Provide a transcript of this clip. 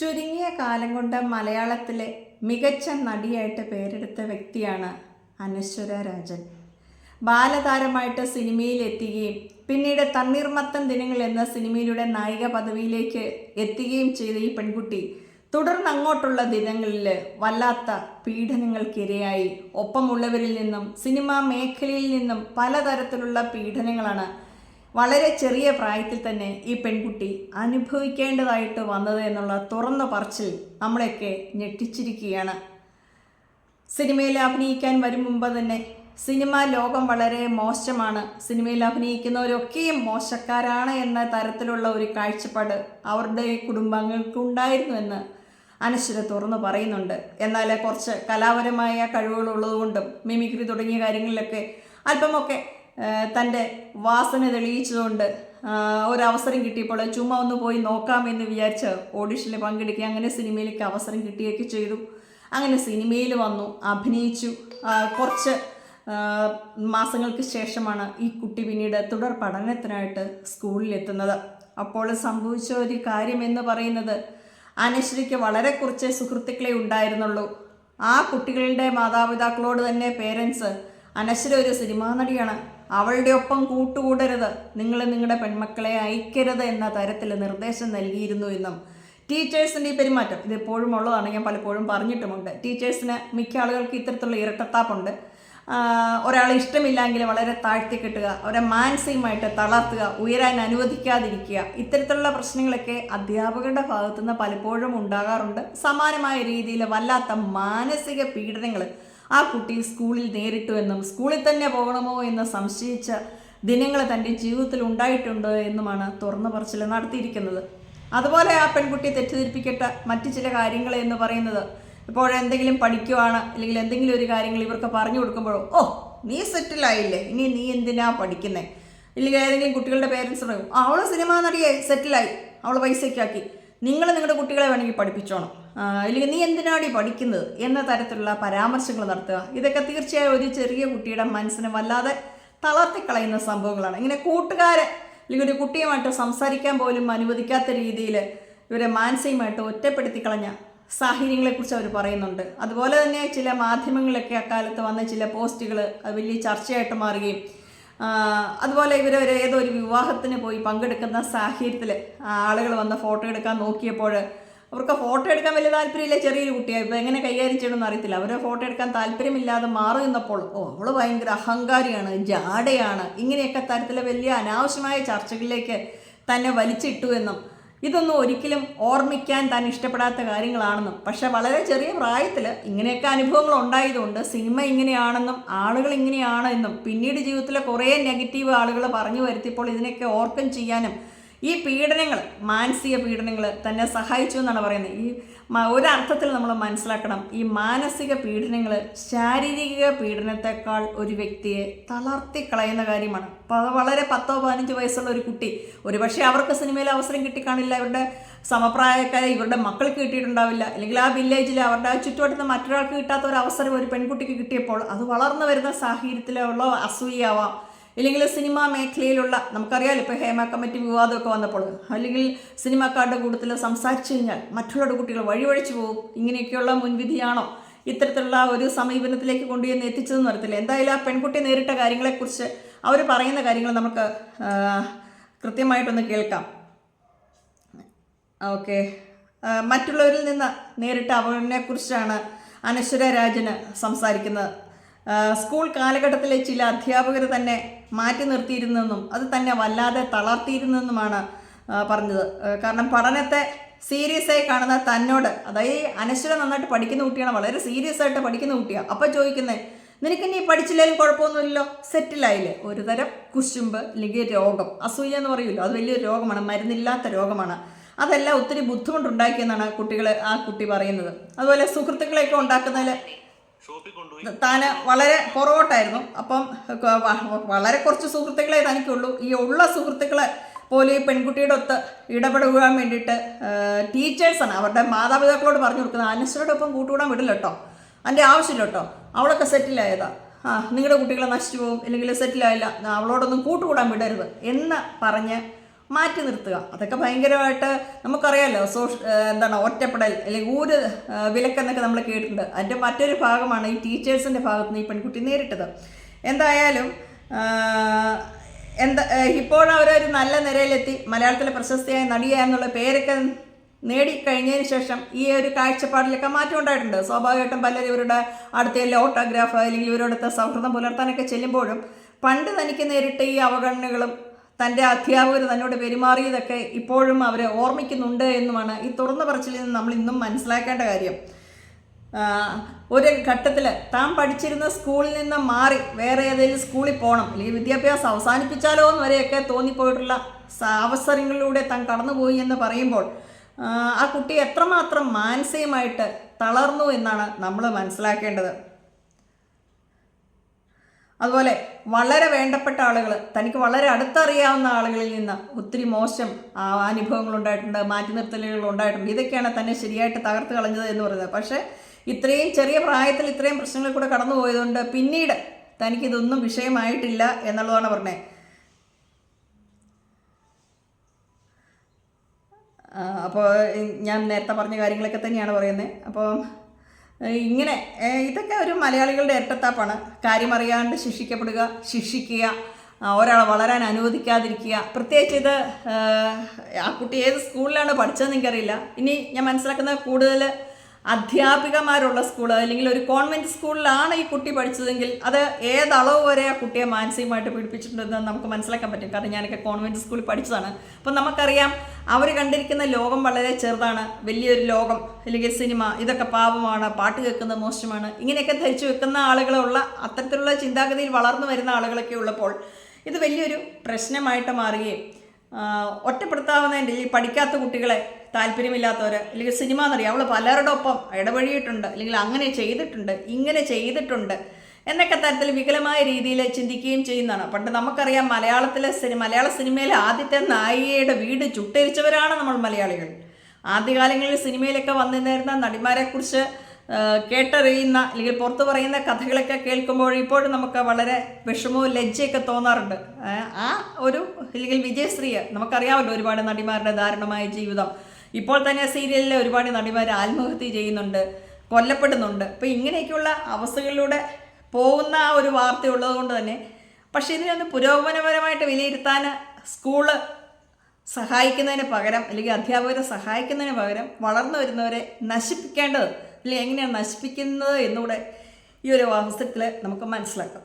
ചുരുങ്ങിയ കാലം കൊണ്ട് മലയാളത്തിലെ മികച്ച നടിയായിട്ട് പേരെടുത്ത വ്യക്തിയാണ് അനശ്വര രാജൻ. ബാലതാരമായിട്ട് സിനിമയിൽ എത്തുകയും പിന്നീട് തണ്ണീർമത്തൻ ദിനങ്ങൾ എന്ന സിനിമയിലൂടെ നായിക പദവിയിലേക്ക് എത്തുകയും ചെയ്ത ഈ പെൺകുട്ടി തുടർന്ന് അങ്ങോട്ടുള്ള ദിനങ്ങളിൽ വല്ലാത്ത പീഡനങ്ങൾക്കിരയായി. ഒപ്പമുള്ളവരിൽ നിന്നും സിനിമാ മേഖലയിൽ നിന്നും പലതരത്തിലുള്ള പീഡനങ്ങളാണ് വളരെ ചെറിയ പ്രായത്തിൽ തന്നെ ഈ പെൺകുട്ടി അനുഭവിക്കേണ്ടതായിട്ട് വന്നത് എന്നുള്ള തുറന്ന പറച്ചിൽ നമ്മളെയൊക്കെ ഞെട്ടിച്ചിരിക്കുകയാണ്. സിനിമയിൽ അഭിനയിക്കാൻ വരും മുമ്പ് തന്നെ സിനിമാ ലോകം വളരെ മോശമാണ്. സിനിമയിൽ അഭിനയിക്കുന്നവരൊക്കെയും മോശക്കാരാണ് എന്ന തരത്തിലുള്ള ഒരു കാഴ്ചപ്പാട് അവരുടെ കുടുംബങ്ങൾക്കുണ്ടായിരുന്നു എന്ന് അനശ്വര തുറന്നു പറയുന്നുണ്ട്. എന്നാൽ കുറച്ച് കലാപരമായ കഴിവുകളുള്ളതുകൊണ്ടും മിമിക്രി തുടങ്ങിയ കാര്യങ്ങളിലൊക്കെ അല്പമൊക്കെ തന്റെ വാസന തെളിയിച്ചതുകൊണ്ട് ഒരു ഒരവസരം കിട്ടിയപ്പോൾ ചുമ്മാ ഒന്ന് പോയി നോക്കാമെന്ന് വിചാരിച്ച് ഓഡിഷനിൽ പങ്കെടുക്കുക അങ്ങനെ സിനിമയിലേക്ക് അവസരം കിട്ടുകയൊക്കെ ചെയ്തു. അങ്ങനെ സിനിമയിൽ വന്നു അഭിനയിച്ചു. കുറച്ച് മാസങ്ങൾക്ക് ശേഷമാണ് ഈ കുട്ടി പിന്നീട് തുടർ പഠനത്തിനായിട്ട് സ്കൂളിലെത്തുന്നത്. അപ്പോൾ സംഭവിച്ച ഒരു കാര്യം എന്ന് പറയുന്നത് അനശ്വരിക്ക് വളരെ കുറച്ച് സുഹൃത്തുക്കളെ ഉണ്ടായിരുന്നുള്ളൂ. ആ കുട്ടികളുടെ മാതാപിതാക്കളോട് തന്നെ പേരൻസ് അനശ്വര ഒരു സിനിമാ നടിയാണ്. അവളുടെ ഒപ്പം കൂട്ടുകൂടരുത്. നിങ്ങൾ നിങ്ങളുടെ പെൺമക്കളെ അയക്കരുത് എന്ന തരത്തിൽ നിർദ്ദേശം നൽകിയിരുന്നു എന്നും. ടീച്ചേഴ്സിന്റെ ഈ പെരുമാറ്റം ഇത് എപ്പോഴും ഉള്ളതാണ് ഞാൻ പലപ്പോഴും പറഞ്ഞിട്ടുമുണ്ട്. ടീച്ചേഴ്സിന് മിക്ക ആളുകൾക്ക് ഇത്തരത്തിലുള്ള ഇരട്ടത്താപ്പുണ്ട്. ഒരാളെ ഇഷ്ടമില്ലെങ്കിൽ വളരെ താഴ്ത്തി കെട്ടുക അവരെ മാനസികമായിട്ട് തളർത്തുക ഉയരാൻ അനുവദിക്കാതിരിക്കുക ഇത്തരത്തിലുള്ള പ്രശ്നങ്ങളൊക്കെ അധ്യാപകരുടെ ഭാഗത്തുനിന്ന് പലപ്പോഴും ഉണ്ടാകാറുണ്ട്. സമാനമായ രീതിയിൽ വല്ലാത്ത മാനസിക പീഡനങ്ങൾ ആ കുട്ടി സ്കൂളിൽ നേരിട്ടു എന്നും സ്കൂളിൽ തന്നെ പോകണമോ എന്ന് സംശയിച്ച ദിനങ്ങൾ തന്റെ ജീവിതത്തിൽ ഉണ്ടായിട്ടുണ്ട് എന്നുമാണ് തുറന്നു പറച്ചിൽ നടത്തിയിരിക്കുന്നത്. അതുപോലെ ആ പെൺകുട്ടി തെറ്റിദ്ധരിപ്പിക്കട്ട മറ്റു ചില കാര്യങ്ങൾ എന്ന് പറയുന്നത് ഇപ്പോൾ എന്തെങ്കിലും പഠിക്കുവാണ് അല്ലെങ്കിൽ എന്തെങ്കിലും ഒരു കാര്യങ്ങൾ ഇവർക്ക് പറഞ്ഞു കൊടുക്കുമ്പോഴോ ഓ നീ സെറ്റിലായില്ലേ ഇനി നീ എന്തിനാ പഠിക്കുന്നത് ഇല്ലെങ്കിൽ ഏതെങ്കിലും കുട്ടികളുടെ പേരൻസ് പറയും അവൾ സിനിമാ നടിയെ സെറ്റിലായി അവൾ പൈസയ്ക്കാക്കി. നിങ്ങൾ നിങ്ങളുടെ കുട്ടികളെ വേണമെങ്കിൽ പഠിപ്പിച്ചോണം. ആ, നീ എന്തിനാടി പഠിക്കുന്നത്? എന്ന തരത്തിലുള്ള പരാമർശങ്ങൾ നടത്തുക. ഇതൊക്കെ തീർച്ചയായും ഒരു ചെറിയ കുട്ടിയുടെ മനസ്സിനെ വല്ലാതെ തളർത്തിക്കളയുന്ന സംഭവങ്ങളാണ്. ഇങ്ങനെ കൂട്ടുകാരെ അല്ലെങ്കിൽ ഒരു കുട്ടിയുമായിട്ട് സംസാരിക്കാൻ പോലും അനുവദിക്കാത്ത രീതിയിൽ ഇവരെ മാനസികമായിട്ട് ഒറ്റപ്പെടുത്തി കളഞ്ഞ സാഹചര്യങ്ങളെക്കുറിച്ച് അവർ പറയുന്നുണ്ട്. അതുപോലെ തന്നെ ചില മാധ്യമങ്ങളിലൊക്കെ അക്കാലത്ത് വന്ന ചില പോസ്റ്റുകൾ വലിയ ചർച്ചയായിട്ട് മാറുകയും അതുപോലെ ഇവർ ഒരു ഏതോ ഒരു വിവാഹത്തിന് പോയി പങ്കെടുക്കുന്ന സാഹചര്യത്തിൽ ആളുകൾ വന്ന് ഫോട്ടോ എടുക്കാൻ നോക്കിയപ്പോൾ അവർക്ക് ഫോട്ടോ എടുക്കാൻ വലിയ താല്പര്യമില്ല ചെറിയൊരു കുട്ടിയാണ് ഇപ്പോൾ എങ്ങനെ കൈകാര്യം ചെയ്യണമെന്ന് അറിയത്തില്ല. അവരെ ഫോട്ടോ എടുക്കാൻ താല്പര്യമില്ലാതെ മാറി നിന്നപ്പോൾ ഓ അവൾ ഭയങ്കര അഹങ്കാരിയാണ് ജാടയാണ് ഇങ്ങനെയൊക്കെ തരത്തിലെ വലിയ അനാവശ്യമായ ചർച്ചകളിലേക്ക് തന്നെ വലിച്ചിട്ടു എന്നും. ഇതൊന്നും ഒരിക്കലും ഓർമ്മിക്കാൻ താൻ ഇഷ്ടപ്പെടാത്ത കാര്യങ്ങളാണെന്നും. പക്ഷെ വളരെ ചെറിയ പ്രായത്തിൽ ഇങ്ങനെയൊക്കെ അനുഭവങ്ങൾ ഉണ്ടായതുകൊണ്ട് സിനിമ ഇങ്ങനെയാണെന്നും ആളുകൾ ഇങ്ങനെയാണെന്നും പിന്നീട് ജീവിതത്തിലെ കുറേ നെഗറ്റീവ് ആളുകൾ പറഞ്ഞു വരുത്തിയപ്പോൾ ഇതിനൊക്കെ ഓർക്കം ചെയ്യാനും ഈ പീഡനങ്ങൾ മാനസിക പീഡനങ്ങൾ തന്നെ സഹായിച്ചു എന്നാണ് പറയുന്നത്. ഈ ഒരർത്ഥത്തിൽ നമ്മൾ മനസ്സിലാക്കണം ഈ മാനസിക പീഡനങ്ങൾ ശാരീരിക പീഡനത്തെക്കാൾ ഒരു വ്യക്തിയെ തളർത്തി കളയുന്ന കാര്യമാണ്. വളരെ പത്തോ പതിനഞ്ച് വയസ്സുള്ള ഒരു കുട്ടി ഒരുപക്ഷെ അവർക്ക് സിനിമയിൽ അവസരം കിട്ടിക്കാണില്ല ഇവരുടെ സമപ്രായക്കാരെ ഇവരുടെ മക്കൾക്ക് കിട്ടിയിട്ടുണ്ടാവില്ല അല്ലെങ്കിൽ ആ വില്ലേജിൽ അവരുടെ ആ ചുറ്റുവട്ടത്ത് മറ്റൊരാൾക്ക് കിട്ടാത്ത ഒരു അവസരം ഒരു പെൺകുട്ടിക്ക് കിട്ടിയപ്പോൾ അത് വളർന്നു വരുന്ന സാഹചര്യത്തിലുള്ള അസൂയാവാം ഇല്ലെങ്കിൽ സിനിമാ മേഖലയിലുള്ള നമുക്കറിയാലോ ഇപ്പോൾ ഹേമ കമ്മിറ്റി വിവാദമൊക്കെ വന്നപ്പോൾ അല്ലെങ്കിൽ സിനിമാക്കാരുടെ കൂട്ടത്തിൽ സംസാരിച്ചു കഴിഞ്ഞാൽ മറ്റുള്ള കുട്ടികൾ വഴിവഴിച്ചു പോകും. ഇങ്ങനെയൊക്കെയുള്ള മുൻവിധിയാണോ ഇത്തരത്തിലുള്ള ഒരു സമീപനത്തിലേക്ക് കൊണ്ടുചെന്ന് എത്തിച്ചതെന്ന് അറിയത്തില്ല. എന്തായാലും ആ പെൺകുട്ടി നേരിട്ട കാര്യങ്ങളെക്കുറിച്ച് അവർ പറയുന്ന കാര്യങ്ങൾ നമുക്ക് കൃത്യമായിട്ടൊന്ന് കേൾക്കാം. ഓക്കെ. മറ്റുള്ളവരിൽ നിന്ന് നേരിട്ട് അവനെക്കുറിച്ചാണ് അനശ്വര രാജന് സംസാരിക്കുന്നത്. സ്കൂൾ കാലഘട്ടത്തിലെ ചില അധ്യാപകർ തന്നെ മാറ്റി നിർത്തിയിരുന്നെന്നും അത് തന്നെ വല്ലാതെ തളർത്തിയിരുന്നെന്നുമാണ് പറഞ്ഞത്. കാരണം പഠനത്തെ സീരിയസ് ആയി കാണുന്ന തന്നോട് അതായത് അനശ്വര നന്നായിട്ട് പഠിക്കുന്ന കുട്ടിയാണ് വളരെ സീരിയസ് ആയിട്ട് പഠിക്കുന്ന കുട്ടിയാണ് അപ്പം ചോദിക്കുന്നത് നിനക്ക് ഇനി പഠിച്ചില്ലെങ്കിലും കുഴപ്പമൊന്നുമില്ലല്ലോ? സെറ്റിലായില്ലേ? ഒരു തരം കുശുമ്പ് അല്ലെങ്കിൽ രോഗം. അസൂയ എന്ന് പറയുമല്ലോ അത് വലിയൊരു രോഗമാണ് മരുന്നില്ലാത്ത രോഗമാണ്. അതെല്ലാം ഒത്തിരി ബുദ്ധിമുട്ടുണ്ടാക്കിയെന്നാണ് കുട്ടികൾ ആ കുട്ടി പറയുന്നത്. അതുപോലെ സുഹൃത്തുക്കളെയൊക്കെ ഉണ്ടാക്കുന്നതിൽ താന് വളരെ പുറകോട്ടായിരുന്നു അപ്പം വളരെ കുറച്ച് സുഹൃത്തുക്കളെ തനിക്കുള്ളൂ. ഈ ഉള്ള സുഹൃത്തുക്കളെ പോലും ഈ പെൺകുട്ടിയുടെ ഒത്ത് ഇടപെടുവാൻ വേണ്ടിയിട്ട് ടീച്ചേഴ്സാണ് അവരുടെ മാതാപിതാക്കളോട് പറഞ്ഞു കൊടുക്കുന്നത്. അനുശ്വരുടെ ഒപ്പം കൂട്ടുകൂടാൻ വിടില്ല കേട്ടോ അതിന്റെ ആവശ്യമില്ല കേട്ടോ അവളൊക്കെ സെറ്റിലായതാ. ആ നിങ്ങളുടെ കുട്ടികളെ നശിച്ചു പോകും. ഇല്ലെങ്കിൽ സെറ്റിലായില്ല. അവളോടൊന്നും കൂട്ടുകൂടാൻ വിടരുത് എന്ന് പറഞ്ഞ് മാറ്റി നിർത്തുക. അതൊക്കെ ഭയങ്കരമായിട്ട് നമുക്കറിയാമല്ലോ സോഷ എന്താണ് ഒറ്റപ്പെടൽ അല്ലെങ്കിൽ ഊര് വിലക്കെന്നൊക്കെ നമ്മൾ കേട്ടിട്ടുണ്ട്. അതിന്റെ മറ്റൊരു ഭാഗമാണ് ഈ ടീച്ചേഴ്സിന്റെ ഭാഗത്ത് നിന്ന് ഈ പെൺകുട്ടി നേരിട്ടത്. എന്തായാലും എന്താ ഇപ്പോഴവരൊരു നല്ല നിലയിലെത്തി മലയാളത്തിലെ പ്രശസ്തിയായ നടിയ എന്നുള്ള പേരൊക്കെ നേടിക്കഴിഞ്ഞതിന് ശേഷം ഈ ഒരു കാഴ്ചപ്പാടിലൊക്കെ മാറ്റം ഉണ്ടായിട്ടുണ്ട്. സ്വാഭാവികമായിട്ടും പലരും ഇവരുടെ അടുത്ത ഓട്ടോഗ്രാഫ് അല്ലെങ്കിൽ ഇവരോടത്തെ സൗഹൃദം പുലർത്താനൊക്കെ ചെല്ലുമ്പോഴും പണ്ട് തനിക്ക് നേരിട്ട ഈ അവഗണനകളും തന്റെ അധ്യാപകർ തന്നോട് പെരുമാറിയതൊക്കെ ഇപ്പോഴും അവരെ ഓർമ്മിക്കുന്നുണ്ട് എന്നുമാണ് ഈ തുറന്ന പറച്ചിലിൽ നിന്ന് നമ്മൾ ഇന്നും മനസ്സിലാക്കേണ്ട കാര്യം. ഒരു ഘട്ടത്തിൽ താൻ പഠിച്ചിരുന്ന സ്കൂളിൽ നിന്ന് മാറി വേറെ ഏതെങ്കിലും സ്കൂളിൽ പോകണം അല്ലെങ്കിൽ വിദ്യാഭ്യാസം അവസാനിപ്പിച്ചാലോ എന്ന് വരെയൊക്കെ തോന്നിപ്പോയിട്ടുള്ള അവസരങ്ങളിലൂടെ താൻ കടന്നുപോയി എന്ന് പറയുമ്പോൾ ആ, കുട്ടി എത്രമാത്രം മാനസികമായിട്ട് തളർന്നു എന്നാണ് നമ്മൾ മനസ്സിലാക്കേണ്ടത്. അതുപോലെ വളരെ വേണ്ടപ്പെട്ട ആളുകൾ തനിക്ക് വളരെ അടുത്തറിയാവുന്ന ആളുകളിൽ നിന്ന് ഒത്തിരി മോശം അനുഭവങ്ങൾ ഉണ്ടായിട്ടുണ്ട് മാറ്റി നിർത്തലുകൾ ഉണ്ടായിട്ടുണ്ട്. ഇതൊക്കെയാണ് തന്നെ ശരിയായിട്ട് തകർത്ത് കളഞ്ഞത് എന്ന് പറയുന്നത്. പക്ഷേ ഇത്രയും ചെറിയ പ്രായത്തിൽ ഇത്രയും പ്രശ്നങ്ങൾ കൂടെ കടന്നു പോയതുകൊണ്ട് പിന്നീട് തനിക്കിതൊന്നും വിഷയമായിട്ടില്ല എന്നുള്ളതാണ് പറഞ്ഞത് അപ്പോൾ ഞാൻ നേരത്തെ പറഞ്ഞ കാര്യങ്ങളൊക്കെ തന്നെയാണ് പറയുന്നത്. അപ്പോൾ ഇങ്ങനെ ഇതൊക്കെ ഒരു മലയാളികളുടെ ഇരട്ടത്താപ്പാണ്. കാര്യമറിയാണ്ട് ശിക്ഷിക്കപ്പെടുക ശിക്ഷിക്കുക ഒരാളെ വളരാൻ അനുവദിക്കാതിരിക്കുക. പ്രത്യേകിച്ച് ഇത് ആ കുട്ടി ഏത് സ്കൂളിലാണ് പഠിച്ചതെന്ന് എനിക്കറിയില്ല. ഇനി ഞാൻ മനസ്സിലാക്കുന്ന കൂടുതൽ അധ്യാപികമാരുള്ള സ്കൂൾ അല്ലെങ്കിൽ ഒരു കോൺവെന്റ് സ്കൂളിലാണ് ഈ കുട്ടി പഠിച്ചതെങ്കിൽ അത് ഏതളവ് വരെ ആ കുട്ടിയെ മാനസികമായിട്ട് പീഡിപ്പിച്ചിട്ടുണ്ടെന്ന് നമുക്ക് മനസ്സിലാക്കാൻ പറ്റും. കാരണം ഞാനൊക്കെ കോൺവെന്റ് സ്കൂളിൽ പഠിച്ചതാണ്. അപ്പം നമുക്കറിയാം അവർ കണ്ടിരിക്കുന്ന ലോകം വളരെ ചെറുതാണ്. വലിയൊരു ലോകം അല്ലെങ്കിൽ സിനിമ ഇതൊക്കെ പാപമാണ് പാട്ട് കേൾക്കുന്നത് മോശമാണ്. ഇങ്ങനെയൊക്കെ ധരിച്ചു വെക്കുന്ന ആളുകളുള്ള അത്തരത്തിലുള്ള ചിന്താഗതിയിൽ വളർന്നു വരുന്ന ആളുകളൊക്കെ ഉള്ളപ്പോൾ ഇത് വലിയൊരു പ്രശ്നമായിട്ട് മാറുകയും ഒറ്റപ്പെടുത്താവുന്നതിന്റെ ഈ പഠിക്കാത്ത കുട്ടികളെ താല്പര്യമില്ലാത്തവർ അല്ലെങ്കിൽ സിനിമ എന്നറിയാം അവൾ പലരുടെ ഒപ്പം ഇടപഴകിയിട്ടുണ്ട് അല്ലെങ്കിൽ അങ്ങനെ ചെയ്തിട്ടുണ്ട് ഇങ്ങനെ ചെയ്തിട്ടുണ്ട് എന്നൊക്കെ തരത്തിൽ വികലമായ രീതിയിൽ ചിന്തിക്കുകയും ചെയ്യുന്നതാണ്. പണ്ട് നമുക്കറിയാം മലയാളത്തിലെ സിനിമ മലയാള സിനിമയിലെ ആദ്യത്തെ നായികയുടെ വീട് ചുട്ടരിച്ചവരാണ് നമ്മൾ മലയാളികൾ. ആദ്യകാലങ്ങളിൽ സിനിമയിലൊക്കെ വന്നിരുന്ന നടിമാരെക്കുറിച്ച് കേട്ടറിയുന്ന അല്ലെങ്കിൽ പുറത്തു പറയുന്ന കഥകളൊക്കെ കേൾക്കുമ്പോൾ ഇപ്പോഴും നമുക്ക് വളരെ വിഷമവും ലജ്ജയൊക്കെ തോന്നാറുണ്ട്. ആ, ഒരു അല്ലെങ്കിൽ വിജയശ്രീയെ നമുക്കറിയാമല്ലോ ഒരുപാട് നടിമാരുടെ ദാരുണമായ ജീവിതം. ഇപ്പോൾ തന്നെ സീരിയലിലെ ഒരുപാട് നടിമാർ ആത്മഹത്യ ചെയ്യുന്നുണ്ട് കൊല്ലപ്പെടുന്നുണ്ട്. അപ്പോൾ ഇങ്ങനെയൊക്കെയുള്ള അവസ്ഥകളിലൂടെ പോകുന്ന ആ ഒരു വാർത്ത ഉള്ളത് കൊണ്ട് തന്നെ പക്ഷേ ഇതിനൊന്ന് പുരോഗമനപരമായിട്ട് വിലയിരുത്താൻ സ്കൂൾ സഹായിക്കുന്നതിന് പകരം അല്ലെങ്കിൽ അധ്യാപകരെ സഹായിക്കുന്നതിന് പകരം വളർന്നു വരുന്നവരെ നശിപ്പിക്കേണ്ടത് അല്ലെങ്കിൽ എങ്ങനെയാണ് നശിപ്പിക്കുന്നത് എന്നുകൂടെ ഈ ഒരു അവസരത്തിൽ നമുക്ക് മനസ്സിലാക്കാം.